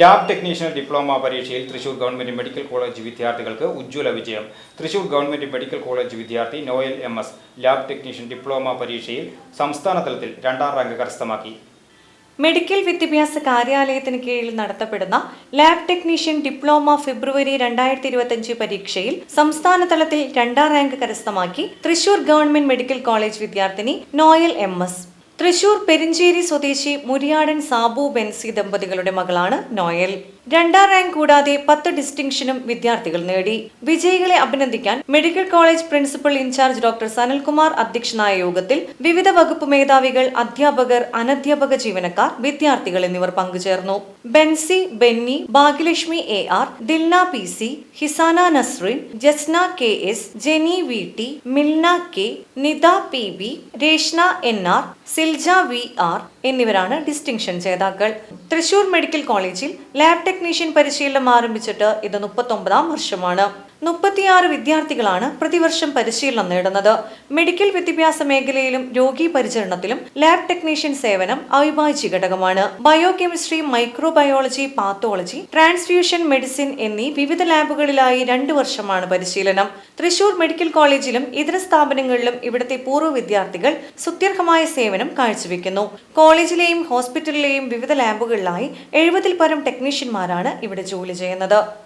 Lab technician diploma പരീക്ഷയിൽ Thrissur government medical college വിദ്യാർത്ഥികൾക്ക് ഉജ്ജ്വല വിജയം. തൃശൂർ ഗവൺമെന്റ് മെഡിക്കൽ കോളേജ് വിദ്യാർത്ഥി Noel M S lab technician diploma പരീക്ഷയിൽ സംസ്ഥാന തലത്തിൽ രണ്ടാം റാങ്ക് കരസ്ഥമാക്കി. മെഡിക്കൽ വിദ്യാഭ്യാസ കാര്യാലയത്തിന് കീഴിൽ നടത്തപ്പെടുന്ന ലാബ് ടെക്നീഷ്യൻ ഡിപ്ലോമ ഫെബ്രുവരി രണ്ടായിരത്തി ഇരുപത്തിയഞ്ച് പരീക്ഷയിൽ സംസ്ഥാന തലത്തിൽ രണ്ടാം റാങ്ക് കരസ്ഥമാക്കി തൃശൂർ ഗവൺമെന്റ് മെഡിക്കൽ കോളേജ് വിദ്യാർത്ഥിനി Noel M S. Thrissur Perinchery സ്വദേശി മുരിയാടൻ സാബു ബെൻസി ദമ്പതികളുടെ മകളാണ് നോയൽ. രണ്ടാം റാങ്ക് കൂടാതെ പത്ത് ഡിസ്റ്റിങ്ഷനും വിദ്യാർത്ഥികൾ നേടി. വിജയികളെ അഭിനന്ദിക്കാൻ medical college principal in charge doctor Sanalkumar അധ്യക്ഷനായ യോഗത്തിൽ വിവിധ വകുപ്പ് മേധാവികൾ അധ്യാപകർ അനധ്യാപക ജീവനക്കാർ വിദ്യാർത്ഥികൾ എന്നിവർ പങ്കുചേർന്നു. Benzy Benny Bhagyalakshmi A R Dilna P C Hisana Nasrin Jasna K S Jeni V T Milna K Nitha P B Reshna N R Silja V R എന്നിവരാണ് ഡിസ്റ്റിങ്ഷൻ ജേതാക്കൾ. തൃശൂർ മെഡിക്കൽ കോളേജിൽ ലാബ് ടെക്നീഷ്യൻ പരിശീലനം ആരംഭിച്ചിട്ട് ഇത് മുപ്പത്തൊമ്പതാം വർഷമാണ്. മുപ്പത്തിയാറ് വിദ്യാർത്ഥികളാണ് പ്രതിവർഷം പരിശീലനം നേടുന്നത്. മെഡിക്കൽ വിദ്യാഭ്യാസ മേഖലയിലും രോഗി പരിചരണത്തിലും ലാബ് ടെക്നീഷ്യൻ സേവനം അവിഭാജ്യ ഘടകമാണ്. Biochemistry microbiology pathology transfusion medicine എന്നീ വിവിധ ലാബുകളിലായി രണ്ടു വർഷമാണ് പരിശീലനം. തൃശൂർ മെഡിക്കൽ കോളേജിലും ഇതര സ്ഥാപനങ്ങളിലും ഇവിടുത്തെ പൂർവ വിദ്യാർത്ഥികൾ സുത്യർഹമായ സേവനം കാഴ്ചവെക്കുന്നു. കോളേജിലെയും ഹോസ്പിറ്റലിലെയും വിവിധ ലാബുകളിലായി എഴുപതിൽ പരം ടെക്നീഷ്യന്മാരാണ് ഇവിടെ ജോലി ചെയ്യുന്നത്.